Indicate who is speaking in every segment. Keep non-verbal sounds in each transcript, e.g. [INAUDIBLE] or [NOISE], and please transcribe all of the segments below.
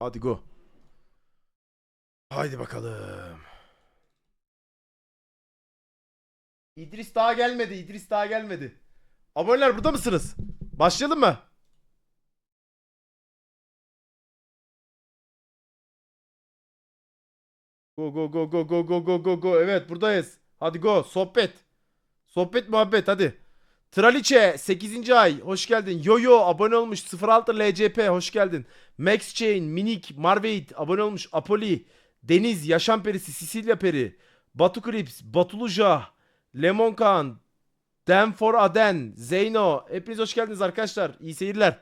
Speaker 1: Hadi go. Haydi bakalım. İdris daha gelmedi. İdris daha gelmedi. Aboneler burada mısınız? Başlayalım mı? Go go go go go go go go go. Evet buradayız. Hadi go. Sohbet. Sohbet muhabbet hadi. Traliçe 8. ay hoş geldin. Yoyo abone olmuş 06 LCP hoş geldin. Max Chain, Minik, Marveit abone olmuş. Apoli, Deniz, Yaşam Perisi, Sicilya Peri, Batu Krips, Batuluja, Lemon Kaan, Dan for Aden, Zeyno. Hepiniz hoş geldiniz arkadaşlar. İyi seyirler.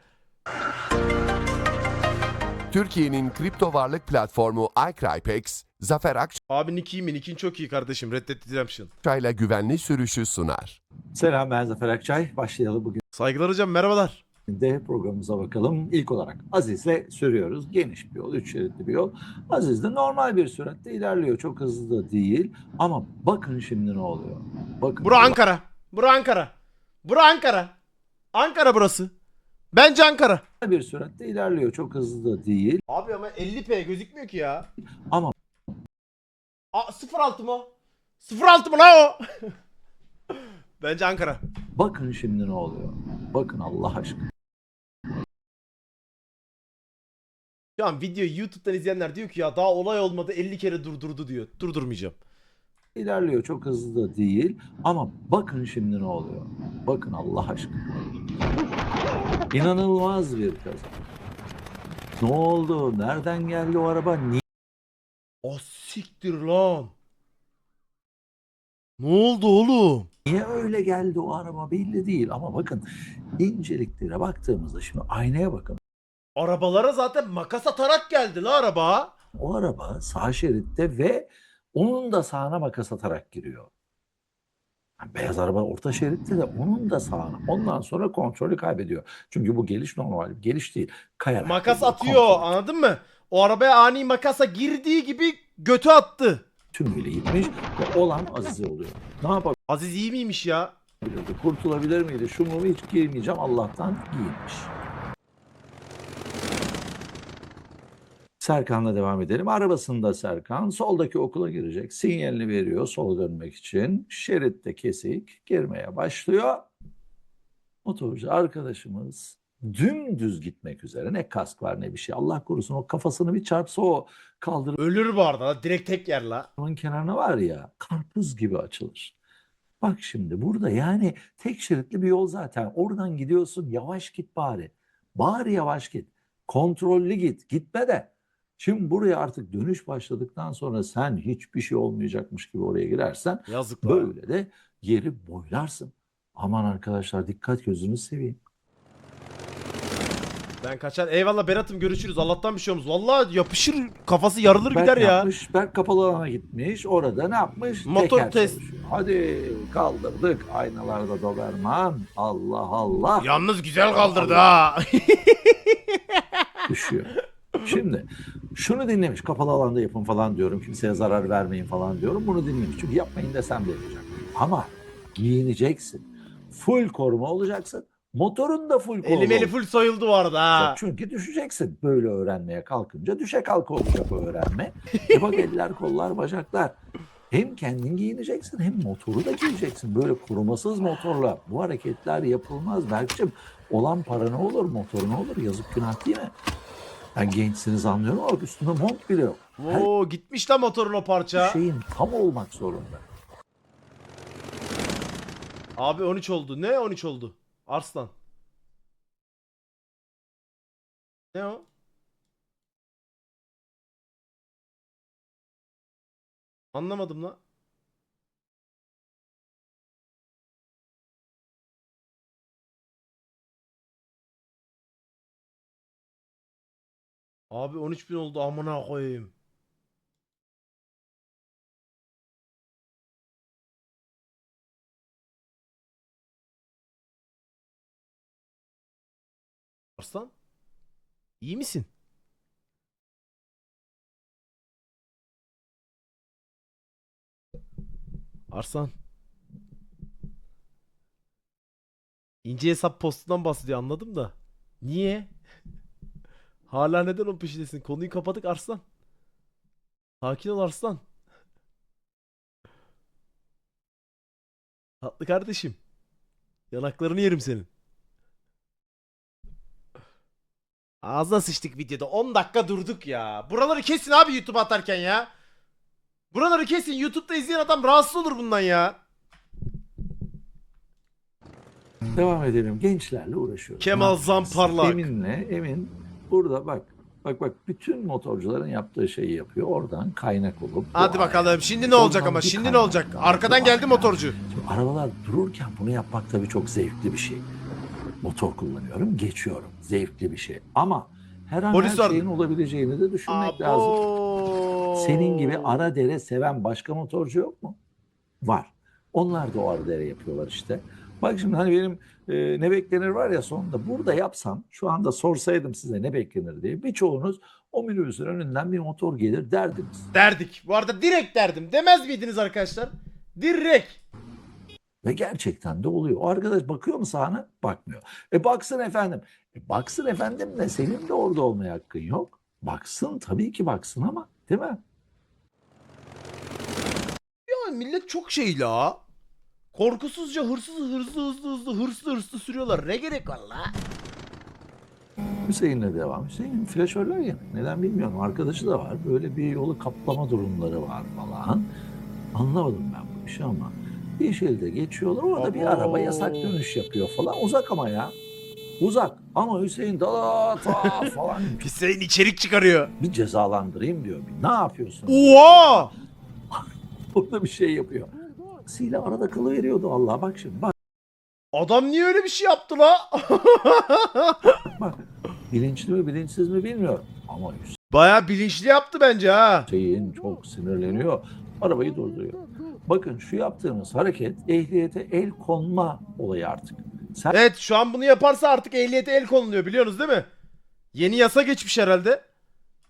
Speaker 2: Türkiye'nin kripto varlık platformu iCrypex, Zafer
Speaker 1: Abi Nick iyi mi? Nick'in çok iyi kardeşim. Red Dead Redemption.
Speaker 2: Akçay'la güvenli sürüşü sunar.
Speaker 3: Selam ben Zafer Akçay. Başlayalım bugün
Speaker 1: Saygılar hocam merhabalar.
Speaker 3: de programımıza bakalım. İlk olarak Aziz'le sürüyoruz. Geniş bir yol, üç şeritli bir yol. Aziz de normal bir süratte ilerliyor. Çok hızlı da değil. Ama bakın şimdi ne oluyor. Bakın.
Speaker 1: Bura Ankara. Bura Ankara. Bura Ankara. Ankara burası. Bence Ankara.
Speaker 3: bir süratte ilerliyor. Çok hızlı da değil.
Speaker 1: Abi ama 50p gözükmüyor ki ya.
Speaker 3: Ama
Speaker 1: A 06 mı o? 06 mı la o? Bence Ankara.
Speaker 3: bakın şimdi ne oluyor. Bakın Allah aşkına.
Speaker 1: Şu an videoyu YouTube'dan izleyenler diyor ki ya daha olay olmadı 50 kere durdurdu diyor. Durdurmayacağım.
Speaker 3: İlerliyor. Çok hızlı da değil. Ama bakın şimdi ne oluyor. Bakın Allah aşkına. İnanılmaz bir kaza. Ne oldu? Nereden geldi o araba? Niye?
Speaker 1: O siktir lan. Ne oldu oğlum?
Speaker 3: Niye öyle geldi o araba belli değil ama bakın inceliklere baktığımızda şimdi aynaya bakın.
Speaker 1: Arabalara zaten makas atarak geldi la araba.
Speaker 3: O araba sağ şeritte ve onun da sağına makas atarak giriyor. Yani beyaz araba orta şeritte de onun da sağına. Ondan sonra kontrolü kaybediyor. Çünkü bu geliş normal geliş değil. Kayarak
Speaker 1: Makas atıyor
Speaker 3: kontrol
Speaker 1: anladın mı? O arabaya ani makasa girdiği gibi götü attı.
Speaker 3: Tümüyle gitmiş ve olan Azize oluyor. Ne yapabilirdi?
Speaker 1: Aziz iyi miymiş ya?
Speaker 3: Kurtulabilir miydi? Şu mu hiç girmeyeceğim. Allah'tan giyinmiş. Serkan'la devam edelim. Arabasında Serkan soldaki okula girecek. Sinyalini veriyor sola dönmek için. Şeritte kesik girmeye başlıyor. Motorcu arkadaşımız dümdüz gitmek üzere. Ne kask var ne bir şey. Allah korusun o kafasını bir çarpsa o kaldırım
Speaker 1: Ölür bu arada direkt tek yer la.
Speaker 3: Kenarına var ya karpuz gibi açılır. Bak şimdi burada yani tek şeritli bir yol zaten. Oradan gidiyorsun yavaş git bari. Bari yavaş git. Kontrollü git. Gitme de. Şimdi buraya artık dönüş başladıktan sonra sen hiçbir şey olmayacakmış gibi oraya girersen
Speaker 1: Yazık la.
Speaker 3: böyle de yeri boylarsın. Aman arkadaşlar dikkat gözünü seveyim.
Speaker 1: Ben kaçar. Eyvallah Berat'ım görüşürüz. Allah'tan bir şey olmaz. Vallahi yapışır kafası yarılır gider ya.
Speaker 3: yapmış? Berk kapalı alana gitmiş. Orada ne yapmış?
Speaker 1: Motor
Speaker 3: Teker
Speaker 1: test.
Speaker 3: çalışıyor. Hadi kaldırdık. Aynalarda Doberman. Allah Allah.
Speaker 1: Yalnız güzel kaldırdı ha. [LAUGHS]
Speaker 3: düşüyor. Şimdi şunu dinlemiş. Kapalı alanda yapın falan diyorum. Kimseye zarar vermeyin falan diyorum. Bunu dinlemiş. Çünkü yapmayın desem de yapacak. Ama giyineceksin. Full koruma olacaksın. Motorun da full koruma
Speaker 1: Elim eli full soyuldu bu arada ha.
Speaker 3: Çünkü düşeceksin. Böyle öğrenmeye kalkınca düşe kalka olacak o öğrenme. E bak eller, kollar, bacaklar. Hem kendin giyineceksin hem motoru da giyeceksin. Böyle korumasız motorla bu hareketler yapılmaz. Berk'cim olan para ne olur, motor ne olur? Yazık günah değil mi? Ben gençsiniz anlıyorum ama üstünde mont bile yok. Her
Speaker 1: Oo gitmiş la motorun o parça.
Speaker 3: şeyin tam olmak zorunda.
Speaker 1: Abi 13 oldu. Ne 13 oldu? Arslan. Ne o? Anlamadım la. Abi 13 bin oldu amına koyayım. Arslan? İyi misin? Arslan. İnce hesap postundan bahsediyor anladım da. Niye? [LAUGHS] Hala neden onun peşindesin? Konuyu kapadık Arslan. Sakin ol Arslan. Tatlı kardeşim. Yanaklarını yerim senin. Ağzına sıçtık videoda. 10 dakika durduk ya. Buraları kesin abi YouTube atarken ya. Buraları kesin. YouTube'da izleyen adam rahatsız olur bundan ya.
Speaker 3: Devam edelim. Gençlerle uğraşıyoruz.
Speaker 1: Kemal? Zamparlak.
Speaker 3: Emin'le Emin burada bak. Bak bak bütün motorcuların yaptığı şeyi yapıyor. Oradan kaynak olup.
Speaker 1: Hadi bakalım. Şimdi ne olacak ama? Şimdi ne olacak? Arkadan geldi motorcu.
Speaker 3: Şimdi arabalar dururken bunu yapmak tabii çok zevkli bir şey. Motor kullanıyorum, geçiyorum. Zevkli bir şey. Ama her an
Speaker 1: Polis
Speaker 3: her
Speaker 1: var.
Speaker 3: şeyin olabileceğini de düşünmek lazım. Senin gibi ara dere seven başka motorcu yok mu? Var. Onlar da o ara dere yapıyorlar işte. Bak şimdi hani benim e, ne beklenir var ya sonunda burada yapsam şu anda sorsaydım size ne beklenir diye birçoğunuz o minibüsün önünden bir motor gelir derdiniz.
Speaker 1: Derdik. Bu arada direkt derdim. Demez miydiniz arkadaşlar? Direkt.
Speaker 3: Ve gerçekten de oluyor. O arkadaş bakıyor mu sahne? Bakmıyor. E baksın efendim. E baksın efendim de senin de orada olmaya hakkın yok. Baksın tabii ki baksın ama değil mi?
Speaker 1: Ya millet çok şey la. Korkusuzca hırsız hırslı hızlı hızlı hırslı hırslı sürüyorlar. Ne gerek var la?
Speaker 3: Hüseyin'le devam. Hüseyin flaşörler ya. Neden bilmiyorum. Arkadaşı da var. Böyle bir yolu kaplama durumları var falan. Anlamadım ben bu işi ama. Bir şekilde geçiyorlar. Orada bir araba yasak dönüş yapıyor falan. Uzak ama ya. Uzak. Ama Hüseyin da ta [LAUGHS] falan.
Speaker 1: Hüseyin içerik çıkarıyor.
Speaker 3: bir cezalandırayım diyor. Bir, ne yapıyorsun?
Speaker 1: Oha! [LAUGHS]
Speaker 3: Burada bir şey yapıyor. Sile arada kalıveriyordu Allah. Bak şimdi bak.
Speaker 1: Adam niye öyle bir şey yaptı la? [LAUGHS]
Speaker 3: bak. Bilinçli mi bilinçsiz mi bilmiyorum. Ama
Speaker 1: Baya bilinçli yaptı bence ha.
Speaker 3: Hüseyin çok sinirleniyor. Arabayı durduruyor. Bakın şu yaptığınız hareket ehliyete el konma olayı artık. Sen
Speaker 1: Evet şu an bunu yaparsa artık ehliyete el konuluyor biliyorsunuz değil mi? Yeni yasa geçmiş herhalde.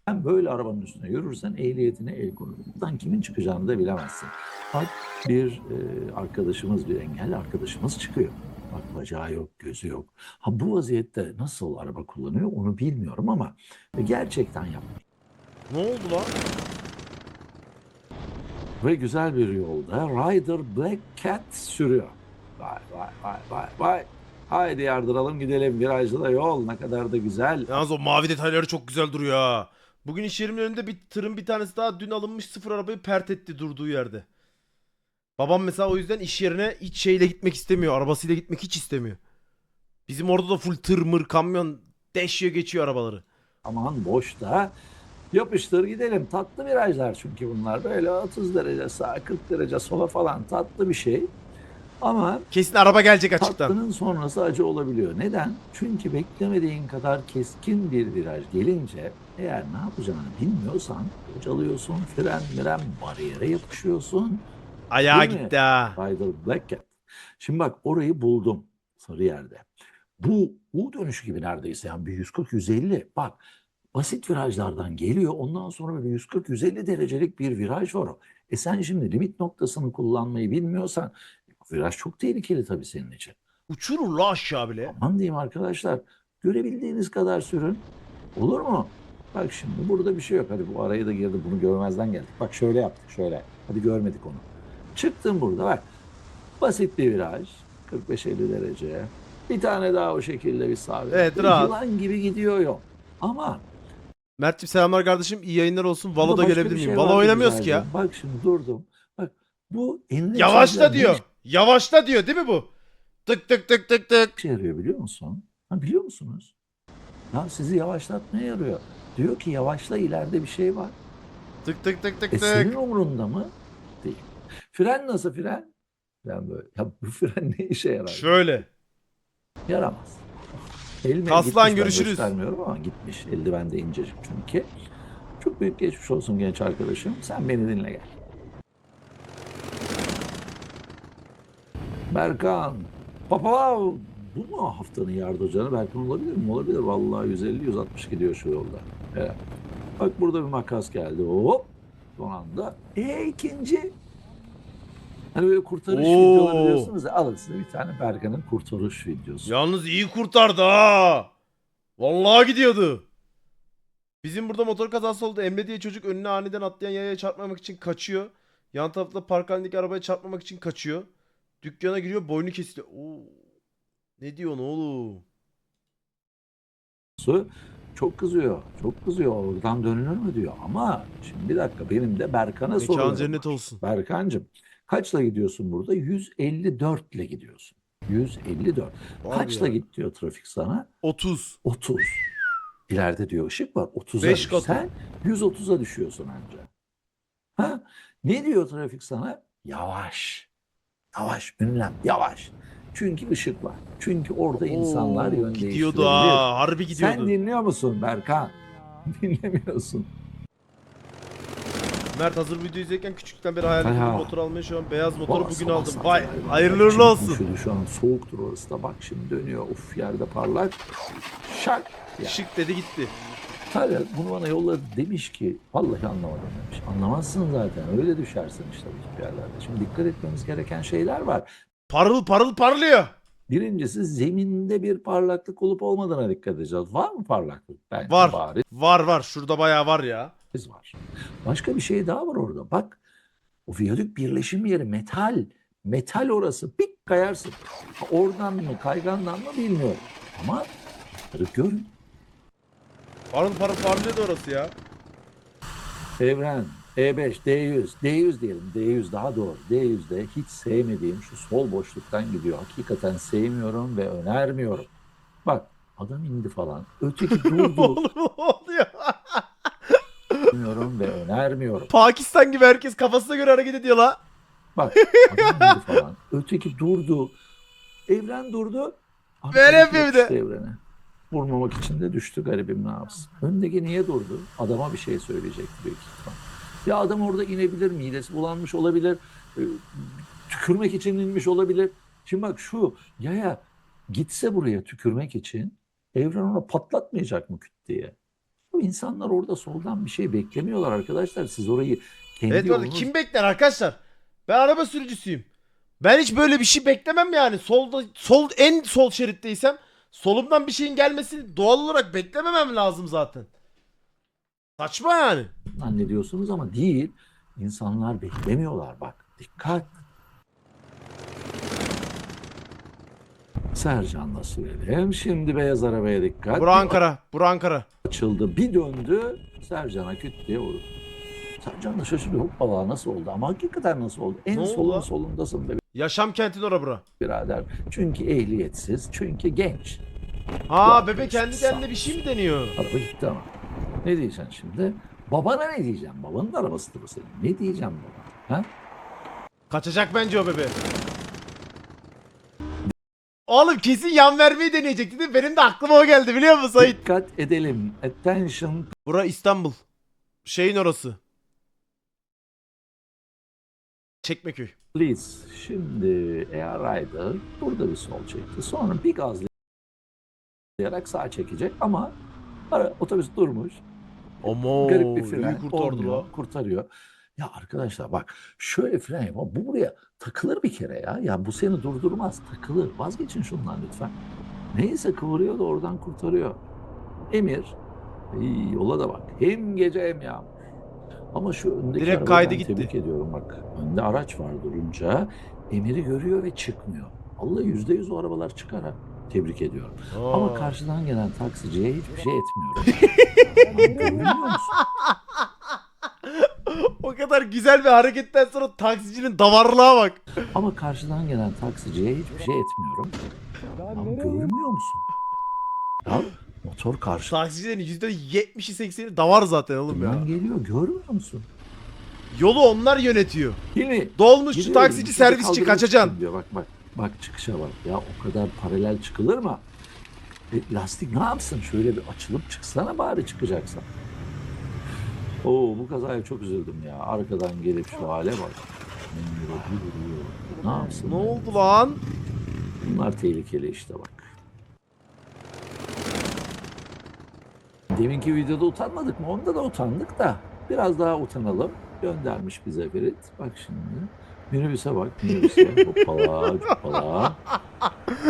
Speaker 3: böyle arabanın üstüne yürürsen ehliyetine el konur. Buradan kimin çıkacağını da bilemezsin. Bak bir e, arkadaşımız, bir engelli arkadaşımız çıkıyor. Bak bacağı yok, gözü yok. Ha bu vaziyette nasıl araba kullanıyor onu bilmiyorum ama gerçekten yapmış.
Speaker 1: Ne oldu lan?
Speaker 3: Ve güzel bir yolda Rider Black Cat sürüyor. Vay vay vay vay vay. Haydi yardıralım gidelim virajlı da yol ne kadar da güzel.
Speaker 1: Yalnız o mavi detayları çok güzel duruyor ha. Bugün iş yerimin önünde bir tırın bir tanesi daha dün alınmış sıfır arabayı pert etti durduğu yerde. Babam mesela o yüzden iş yerine hiç şeyle gitmek istemiyor. Arabasıyla gitmek hiç istemiyor. Bizim orada da full tır mır kamyon deşiyor geçiyor arabaları.
Speaker 3: Aman boşta yapıştır gidelim. Tatlı virajlar çünkü bunlar. Böyle 30 derece sağa 40 derece sola falan tatlı bir şey. Ama
Speaker 1: Kesin araba gelecek açıktan.
Speaker 3: tatlının sonrası acı olabiliyor. Neden? Çünkü beklemediğin kadar keskin bir viraj gelince eğer ne yapacağını bilmiyorsan bocalıyorsun, fren miren bariyere yapışıyorsun.
Speaker 1: Ayağa
Speaker 3: Değil mi?
Speaker 1: gitti ha.
Speaker 3: Rider Black Cat. Şimdi bak orayı buldum Sarıyer'de. Bu U dönüşü gibi neredeyse yani bir 140-150. Bak basit virajlardan geliyor. Ondan sonra böyle 140-150 derecelik bir viraj var o. E sen şimdi limit noktasını kullanmayı bilmiyorsan viraj çok tehlikeli tabii senin için.
Speaker 1: Uçurur la aşağı bile.
Speaker 3: Aman diyeyim arkadaşlar görebildiğiniz kadar sürün. Olur mu? Bak şimdi burada bir şey yok. Hadi bu araya da girdi bunu görmezden geldik. Bak şöyle yaptık şöyle. Hadi görmedik onu. Çıktım burada bak. Basit bir viraj. 45-50 derece. Bir tane daha o şekilde bir sabit.
Speaker 1: Evet, rahat.
Speaker 3: Yılan gibi gidiyor yol. Ama
Speaker 1: Mert'ciğim selamlar kardeşim. İyi yayınlar olsun.
Speaker 3: burada
Speaker 1: Valo'da
Speaker 3: başka
Speaker 1: gelebilir miyim?
Speaker 3: şey
Speaker 1: Valo oynamıyoruz ki ya.
Speaker 3: Bak şimdi durdum. Bak bu enine
Speaker 1: Yavaşla diyor. Yavaşla diyor değil mi bu? Tık tık tık tık tık.
Speaker 3: işe yarıyor biliyor musun? Ha, biliyor musunuz? Ya sizi yavaşlatmaya yarıyor. Diyor ki yavaşla ileride bir şey var.
Speaker 1: Tık tık tık tık
Speaker 3: E senin
Speaker 1: tık.
Speaker 3: umurunda mı? Değil. Fren nasıl fren? Fren böyle. Ya bu fren [LAUGHS] ne işe yarar?
Speaker 1: Şöyle.
Speaker 3: Yaramaz. Elime
Speaker 1: Aslan,
Speaker 3: gitmiş, ben
Speaker 1: görüşürüz.
Speaker 3: göstermiyorum ama gitmiş. Eldiven de incecik çünkü. Çok büyük geçmiş olsun genç arkadaşım. Sen beni dinle gel. Berkan. Papa bu mu haftanın yardımcıları? Berkan olabilir mi? Olabilir. Vallahi 150-160 gidiyor şu yolda. Evet. Bak burada bir makas geldi. Hop. Son anda. E ikinci. Hani böyle kurtarış
Speaker 1: Oo.
Speaker 3: videoları biliyorsunuz ya. Alın size bir tane Berkan'ın kurtarış videosu.
Speaker 1: Yalnız iyi kurtardı ha. Vallahi gidiyordu. Bizim burada motor kazası oldu. Emre diye çocuk önüne aniden atlayan yayaya çarpmamak için kaçıyor. Yan tarafta park halindeki arabaya çarpmamak için kaçıyor. Dükkana giriyor boynu kesiliyor. Oo. Ne diyorsun oğlum?
Speaker 3: Su çok kızıyor. Çok kızıyor. Oradan dönülür mü diyor. Ama şimdi bir dakika benim de Berkan'a
Speaker 1: Mekan
Speaker 3: soruyorum.
Speaker 1: cennet olsun.
Speaker 3: Berkancığım kaçla gidiyorsun burada? 154 ile gidiyorsun. 154.
Speaker 1: Abi
Speaker 3: Kaçla
Speaker 1: ya.
Speaker 3: git diyor trafik sana?
Speaker 1: 30.
Speaker 3: 30. İleride diyor ışık var. 30'a
Speaker 1: Beş
Speaker 3: düş.
Speaker 1: katı.
Speaker 3: Sen 130'a düşüyorsun anca. Ha? Ne diyor trafik sana? Yavaş. Yavaş. Ünlem. Yavaş. Çünkü ışık var. Çünkü orada insanlar
Speaker 1: Oo,
Speaker 3: yön
Speaker 1: Gidiyordu
Speaker 3: değiştirebilir.
Speaker 1: ha. Harbi gidiyordu.
Speaker 3: Sen dinliyor musun Berkan? [LAUGHS] Dinlemiyorsun.
Speaker 1: Mert hazır video izlerken küçükten beri hayal
Speaker 3: Ya.
Speaker 1: ettiğim motor almayı şu an beyaz motoru bugün aldım. Vay hayırlı uğurlu olsun.
Speaker 3: Şu an soğuktur orası da bak şimdi dönüyor. Uf yerde parlak. Şak. Ya.
Speaker 1: Şık dedi gitti.
Speaker 3: Tabii bunu bana yolladı demiş ki vallahi anlamadım demiş. Anlamazsın zaten öyle düşersin işte bu tip yerlerde. Şimdi dikkat etmemiz gereken şeyler var.
Speaker 1: Parıl parıl parlıyor.
Speaker 3: Birincisi zeminde bir parlaklık olup olmadığına dikkat edeceğiz. Var mı parlaklık? Bence
Speaker 1: Var.
Speaker 3: bariz
Speaker 1: Var var şurada bayağı var ya.
Speaker 3: Var. Başka bir şey daha var orada. Bak o viyadük birleşim yeri metal. Metal orası. Pik kayarsın. Oradan mı kaygandan mı bilmiyorum. Ama görün.
Speaker 1: Parıl parıl parlıyordu orası ya.
Speaker 3: Evren, E5, D100, D100 diyelim. D100 daha doğru. D100'de hiç sevmediğim şu sol boşluktan gidiyor. Hakikaten sevmiyorum ve önermiyorum. Bak adam indi falan. Öteki [LAUGHS] durdu.
Speaker 1: Oğlum ne?
Speaker 3: Sevmiyorum ve önermiyorum.
Speaker 1: Pakistan gibi herkes kafasına göre hareket ediyor la.
Speaker 3: Bak [LAUGHS] adam falan. Öteki durdu. Evren durdu.
Speaker 1: Böyle
Speaker 3: Arkadaki
Speaker 1: yapıyor bir de.
Speaker 3: Evrene. Vurmamak için de düştü garibim ne yapsın. Öndeki niye durdu? Adama bir şey söyleyecekti büyük ihtimal. Ya adam orada inebilir, midesi bulanmış olabilir, e, tükürmek için inmiş olabilir. Şimdi bak şu yaya gitse buraya tükürmek için Evren ona patlatmayacak mı küt diye? Bu insanlar orada soldan bir şey beklemiyorlar arkadaşlar. Siz orayı kendi
Speaker 1: Evet
Speaker 3: yolunuz-
Speaker 1: kim bekler arkadaşlar? Ben araba sürücüsüyüm. Ben hiç böyle bir şey beklemem yani. Solda sol en sol şeritteysem solumdan bir şeyin gelmesini doğal olarak beklememem lazım zaten. Saçma yani.
Speaker 3: zannediyorsunuz ama değil. İnsanlar beklemiyorlar bak. Dikkat. Sercan'la sürelim. Şimdi beyaz arabaya dikkat.
Speaker 1: Bura Ankara. Bura Ankara.
Speaker 3: Açıldı. Bir döndü. Sercan'a küt diye vurdu. Sercan da şaşırıyor. Hoppala nasıl oldu? Ama hakikaten nasıl oldu? En
Speaker 1: Ne oldu
Speaker 3: solun
Speaker 1: lan?
Speaker 3: solundasın be
Speaker 1: Yaşam kentin ora bura.
Speaker 3: birader. Çünkü ehliyetsiz. Çünkü genç.
Speaker 1: Ha
Speaker 3: Bu
Speaker 1: bebe kendi kendine bir şey mi deniyor?
Speaker 3: Araba gitti ama. Ne diyeceksin şimdi? Babana ne diyeceğim? Babanın arabasıdır bu senin. Ne diyeceğim baba? Ha?
Speaker 1: Kaçacak bence o bebe. Oğlum kesin yan vermeyi deneyecekti değil mi? Benim de aklıma o geldi biliyor musun Sait?
Speaker 3: Dikkat edelim. Attention
Speaker 1: Bura İstanbul. Şeyin orası. Çekmeköy.
Speaker 3: please. Şimdi Air Rider burada bir sol çekti. Sonra bir gazlayarak sağ çekecek ama ara, otobüs durmuş.
Speaker 1: Ama
Speaker 3: Garip bir fren.
Speaker 1: iyi kurtardı
Speaker 3: olmuyor,
Speaker 1: la.
Speaker 3: kurtarıyor. Ya arkadaşlar bak şöyle fren yap. Bu buraya takılır bir kere ya. Ya bu seni durdurmaz. Takılır. Vazgeçin şundan lütfen. Neyse kıvırıyor da oradan kurtarıyor. Emir iyi, yola da bak. Hem gece hem yağmur. Ama şu öndeki
Speaker 1: Direkt kaydı gitti.
Speaker 3: tebrik ediyorum bak. Önde araç var durunca Emir'i görüyor ve çıkmıyor. Allah yüzde yüz o arabalar çıkar ha. Tebrik ediyorum. Ama
Speaker 1: Aa.
Speaker 3: karşıdan gelen taksiciye hiçbir şey etmiyorum. Lan [LAUGHS] Görmüyor musun?
Speaker 1: O kadar güzel bir hareketten sonra taksicinin davarlığa bak.
Speaker 3: Ama karşıdan gelen taksiciye hiçbir şey etmiyorum. Lan görmüyor musun? Ya motor karşı
Speaker 1: Taksicilerin %70'i 80'i davar zaten oğlum ya.
Speaker 3: Bundan geliyor görmüyor musun?
Speaker 1: Yolu onlar yönetiyor.
Speaker 3: Yine
Speaker 1: Dolmuşçu,
Speaker 3: gidiyor,
Speaker 1: taksici, servisçi
Speaker 3: kaldırmak
Speaker 1: kaçacaksın.
Speaker 3: Diyor. Bak bak bak çıkışa bak. Ya o kadar paralel çıkılır mı? E, lastik ne yapsın? Şöyle bir açılıp çıksana bari çıkacaksan. Oo bu kazaya çok üzüldüm ya. Arkadan gelip şu hale bak. Ne yapsın?
Speaker 1: Ne oldu lan?
Speaker 3: Bunlar tehlikeli işte bak. Deminki videoda utanmadık mı? Onda da utandık da. Biraz daha utanalım. Göndermiş bize Ferit. Bak şimdi. Minibüse bak, minibüse. Hoppala, [LAUGHS] hoppala.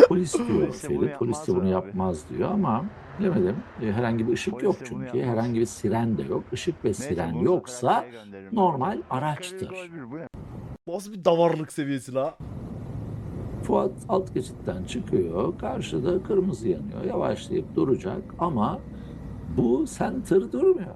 Speaker 3: Polis diyor.
Speaker 4: Polis de bunu
Speaker 3: Ferit, polis de
Speaker 4: yapmaz
Speaker 3: bunu
Speaker 4: abi.
Speaker 3: yapmaz diyor ama bilemedim. E, herhangi bir ışık
Speaker 4: Polis
Speaker 3: yok çünkü. Herhangi bir siren de yok. Işık ve
Speaker 4: Neyse,
Speaker 3: siren
Speaker 4: bunu
Speaker 3: yoksa normal araçtır.
Speaker 1: Nasıl bir davarlık seviyesi la?
Speaker 3: Fuat alt geçitten çıkıyor. Karşıda kırmızı yanıyor. Yavaşlayıp duracak ama bu center durmuyor.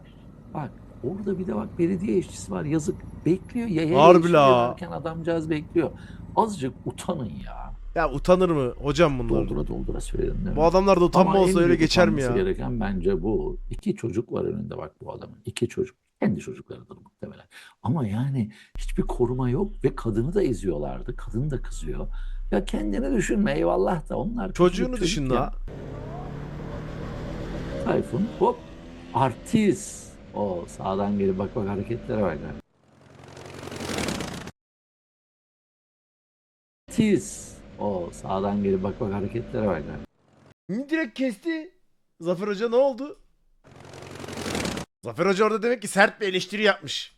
Speaker 3: Bak orada bir de bak belediye işçisi var yazık. Bekliyor yaya
Speaker 1: Harbi la.
Speaker 3: derken adamcağız bekliyor. Azıcık utanın ya.
Speaker 1: Ya utanır mı hocam bunlar?
Speaker 3: Doldura doldura söyledim değil mi?
Speaker 1: Bu adamlarda utanma
Speaker 3: Ama
Speaker 1: olsa öyle geçer mi ya?
Speaker 3: gereken bence bu. İki çocuk var önünde bak bu adamın. İki çocuk. Kendi çocuklarıdır muhtemelen. Ama yani hiçbir koruma yok ve kadını da eziyorlardı. Kadın da kızıyor. Ya kendini düşünme eyvallah da onlar
Speaker 1: Çocuğunu düşün la.
Speaker 3: Tayfun hop artist. O sağdan gelip bak bak hareketlere bak. Artist. O sağdan gelip bak bak hareketlere bak.
Speaker 1: Direkt kesti. Zafer Hoca ne oldu? Zafer Hoca orada demek ki sert bir eleştiri yapmış.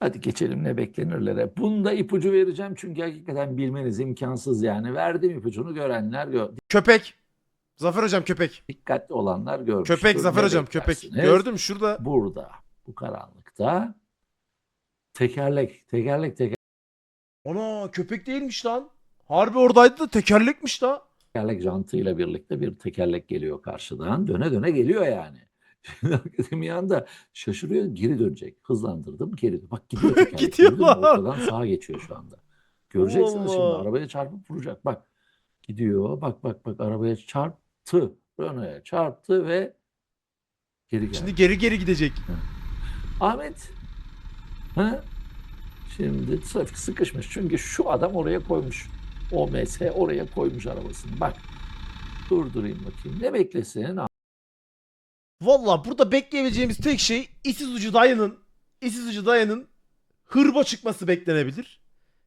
Speaker 3: Hadi geçelim ne beklenirlere. Bunda ipucu vereceğim çünkü hakikaten bilmeniz imkansız yani. Verdim ipucunu görenler gör.
Speaker 1: Köpek. Zafer Hocam köpek.
Speaker 3: Dikkatli olanlar görmüştür.
Speaker 1: Köpek Zafer
Speaker 3: Ne
Speaker 1: Hocam köpek.
Speaker 3: beklersiniz?
Speaker 1: Gördüm şurada.
Speaker 3: Burada bu karanlıkta tekerlek tekerlek
Speaker 1: Ana köpek değilmiş lan. Harbi oradaydı da tekerlekmiş la.
Speaker 3: tekerlek jantıyla birlikte bir tekerlek geliyor karşıdan. Döne döne geliyor yani. [LAUGHS] Şimdi hakikaten bir anda şaşırıyor geri dönecek. Hızlandırdım geri dön. Bak gidiyor [LAUGHS] tekerlek.
Speaker 1: Gidiyor
Speaker 3: Gördün mü?
Speaker 1: lan.
Speaker 3: Ortadan sağa geçiyor şu anda. Göreceksiniz şimdi
Speaker 1: Allah.
Speaker 3: arabaya çarpıp vuracak. Bak gidiyor bak bak bak arabaya çarptı. Renault'a çarptı ve geri geldi.
Speaker 1: Şimdi geri geri gidecek.
Speaker 3: Ahmet. Ha? Şimdi trafik sıkışmış. Çünkü şu adam oraya koymuş. O MS oraya koymuş arabasını. Bak. Durdurayım bakayım. Ne beklesin?
Speaker 1: Valla burada bekleyebileceğimiz tek şey Isuzu dayının Isuzu dayının hırba çıkması beklenebilir.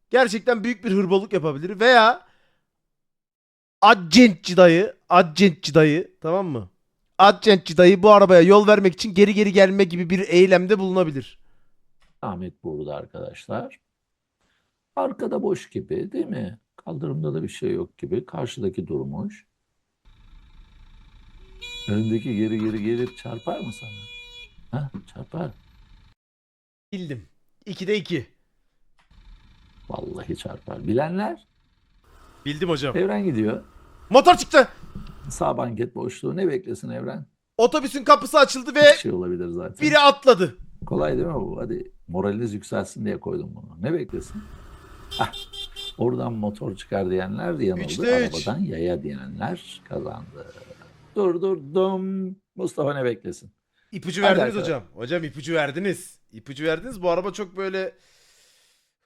Speaker 1: Gerçekten büyük bir hırbalık yapabilir veya Accentçi dayı, Accentçi dayı tamam mı? Accentçi dayı bu arabaya yol vermek için geri geri gelme gibi bir eylemde bulunabilir.
Speaker 3: Ahmet burada arkadaşlar. Arkada boş gibi değil mi? Kaldırımda da bir şey yok gibi. Karşıdaki durmuş. Öndeki geri geri gelip çarpar mı sana? Ha, çarpar.
Speaker 1: Bildim. 2'de 2.
Speaker 3: Vallahi çarpar. Bilenler
Speaker 1: Bildim hocam.
Speaker 3: Evren gidiyor.
Speaker 1: Motor çıktı.
Speaker 3: Sağ banket boşluğu. Ne beklesin Evren?
Speaker 1: Otobüsün kapısı açıldı ve
Speaker 3: Bir şey olabilir zaten.
Speaker 1: biri atladı.
Speaker 3: Kolay değil mi bu? Hadi moraliniz yükselsin diye koydum bunu. Ne beklesin? Ah, oradan motor çıkar diyenler yanıldı.
Speaker 1: Üçte üç.
Speaker 3: Arabadan yaya diyenler kazandı. Durdurdum. Mustafa ne beklesin?
Speaker 1: İpucu
Speaker 3: Hadi
Speaker 1: verdiniz
Speaker 3: arkadaş.
Speaker 1: hocam. Hocam ipucu verdiniz. İpucu verdiniz. Bu araba çok böyle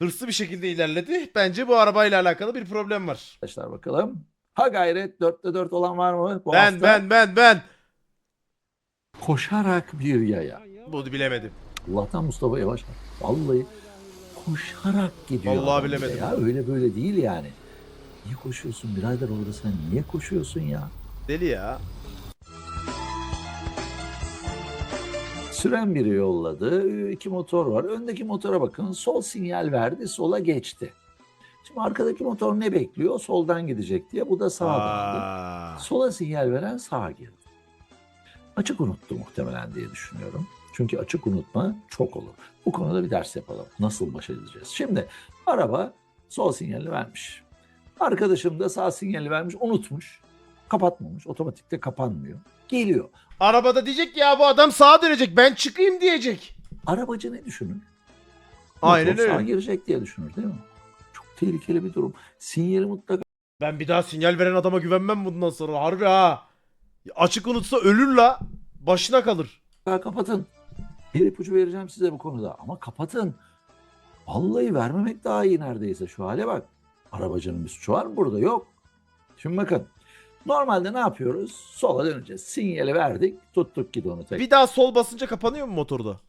Speaker 1: hırslı bir şekilde ilerledi. Bence bu arabayla alakalı bir problem var.
Speaker 3: Arkadaşlar bakalım. Ha gayret dörtte dört olan var mı? Bu
Speaker 1: ben
Speaker 3: hafta
Speaker 1: ben ben ben.
Speaker 3: koşarak bir yaya.
Speaker 1: Bunu bilemedim.
Speaker 3: Allah'tan Mustafa yavaş. Vallahi koşarak gidiyor.
Speaker 1: Vallahi
Speaker 3: adam bir
Speaker 1: bilemedim.
Speaker 3: Ya öyle böyle değil yani. Niye koşuyorsun birader orada sen niye koşuyorsun ya?
Speaker 1: Deli ya.
Speaker 3: Süren biri yolladı. İki motor var. Öndeki motora bakın. Sol sinyal verdi. Sola geçti. Şimdi arkadaki motor ne bekliyor? Soldan gidecek diye. Bu da sağa döndü. Sola sinyal veren sağa girdi. Açık unuttu muhtemelen diye düşünüyorum. Çünkü açık unutma çok olur. Bu konuda bir ders yapalım. Nasıl baş edeceğiz? Şimdi araba sol sinyali vermiş. Arkadaşım da sağ sinyali vermiş. Unutmuş. Kapatmamış. Otomatikte kapanmıyor. Geliyor.
Speaker 1: Arabada diyecek ya bu adam sağa dönecek. Ben çıkayım diyecek.
Speaker 3: Arabacı ne düşünür?
Speaker 1: Aynen
Speaker 3: Motor sağa
Speaker 1: öyle.
Speaker 3: girecek diye düşünür değil mi? Çok tehlikeli bir durum. Sinyali mutlaka
Speaker 1: Ben bir daha sinyal veren adama güvenmem bundan sonra. Harbi ha. Açık unutsa ölür la. Başına kalır.
Speaker 3: kapatın. Bir ipucu vereceğim size bu konuda ama kapatın. Vallahi vermemek daha iyi neredeyse şu hale bak. Arabacının bir suçu var mı burada? Yok. Şimdi bakın. Normalde ne yapıyoruz? Sola döneceğiz. Sinyali verdik. Tuttuk gidonu tekrar.
Speaker 1: Bir daha sol basınca kapanıyor mu motorda?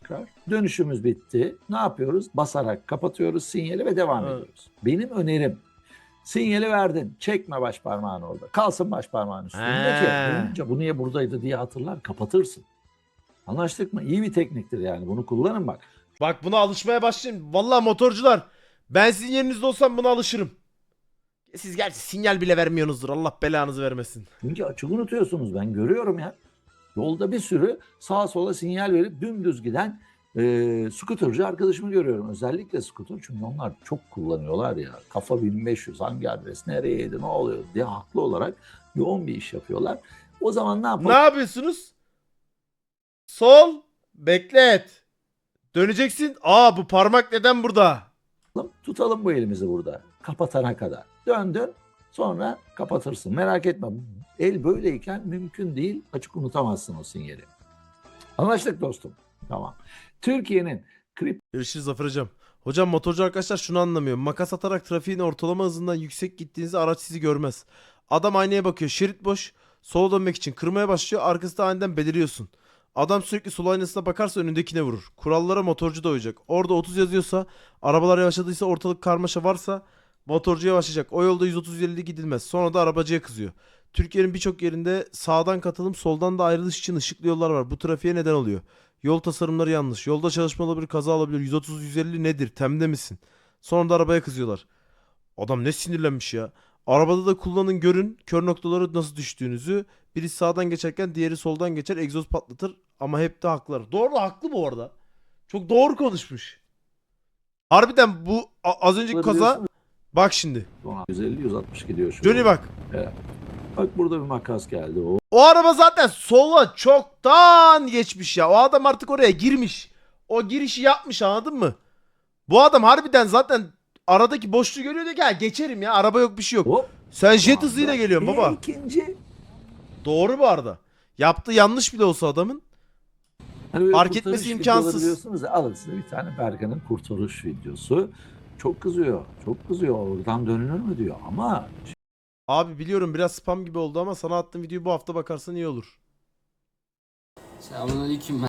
Speaker 3: Dönüşümüz bitti. Ne yapıyoruz? Basarak kapatıyoruz sinyali ve devam
Speaker 1: Evet.
Speaker 3: ediyoruz. Benim önerim sinyali verdin. Çekme baş parmağını orada. Kalsın baş parmağın üstünde ki dönünce bu niye buradaydı diye hatırlar kapatırsın. Anlaştık mı? İyi bir tekniktir yani. Bunu kullanın bak.
Speaker 1: Bak buna alışmaya başlayın. Vallahi motorcular ben sizin yerinizde olsam buna alışırım. Siz gerçi sinyal bile vermiyorsunuzdur. Allah belanızı vermesin.
Speaker 3: Çünkü açık unutuyorsunuz ben görüyorum ya. Yolda bir sürü sağa sola sinyal verip dümdüz giden e, skuterci arkadaşımı görüyorum. Özellikle skuter çünkü onlar çok kullanıyorlar ya. Kafa 1500 hangi adres nereyeydi ne oluyor diye haklı olarak yoğun bir iş yapıyorlar. O zaman ne yapalım?
Speaker 1: Ne yapıyorsunuz? Sol. Beklet. Döneceksin. Aa bu parmak neden burada?
Speaker 3: Tutalım bu elimizi burada kapatana kadar. Dön dön sonra kapatırsın. Merak etme el böyleyken mümkün değil açık unutamazsın o sinyali. Anlaştık dostum. Tamam. Türkiye'nin
Speaker 1: Görüşürüz Zafer Hocam. Hocam motorcu arkadaşlar şunu anlamıyor. Makas atarak trafiğin ortalama hızından yüksek gittiğinizde araç sizi görmez. Adam aynaya bakıyor. Şerit boş. Sola dönmek için kırmaya başlıyor. Arkasında aniden beliriyorsun. Adam sürekli sol aynasına bakarsa önündekine vurur. Kurallara motorcu da uyacak. Orada 30 yazıyorsa, arabalar yavaşladıysa, ortalık karmaşa varsa motorcu yavaşlayacak. O yolda 130-150 gidilmez. Sonra da arabacıya kızıyor. Türkiye'nin birçok yerinde sağdan katılım, soldan da ayrılış için ışıklı yollar var. Bu trafiğe neden oluyor. Yol tasarımları yanlış. Yolda çalışma olabilir, kaza olabilir. 130-150 nedir? Temde misin? Sonra da arabaya kızıyorlar. Adam ne sinirlenmiş ya. Arabada da kullanın görün kör noktaları nasıl düştüğünüzü. Biri sağdan geçerken diğeri soldan geçer egzoz patlatır ama hep de haklılar. Doğru haklı bu arada. Çok doğru konuşmuş. Harbiden bu a- az önceki kaza bak şimdi.
Speaker 3: 150-160 gidiyor şu.
Speaker 1: Johnny
Speaker 3: an.
Speaker 1: bak.
Speaker 3: Bak burada bir makas geldi. O
Speaker 1: O araba zaten sola çoktan geçmiş ya. O adam artık oraya girmiş. O girişi yapmış anladın mı? Bu adam harbiden zaten aradaki boşluğu görüyor diyor ki "Ha, geçerim ya araba yok bir şey yok.
Speaker 3: hop.
Speaker 1: Sen jet hızıyla geliyorsun baba.
Speaker 3: ikinci.
Speaker 1: Doğru bu arada. Yaptığı yanlış bile olsa adamın.
Speaker 3: Hani böyle
Speaker 1: Fark
Speaker 3: kurtarış
Speaker 1: etmesi
Speaker 3: videoları
Speaker 1: imkansız.
Speaker 3: Biliyorsunuz ya, alın size bir tane Berkan'ın kurtarış videosu. Çok kızıyor. Çok kızıyor. Oradan dönülür mü diyor. Ama
Speaker 1: Abi biliyorum biraz spam gibi oldu ama sana attığım videoyu bu hafta bakarsan iyi olur.
Speaker 4: Selamünaleyküm.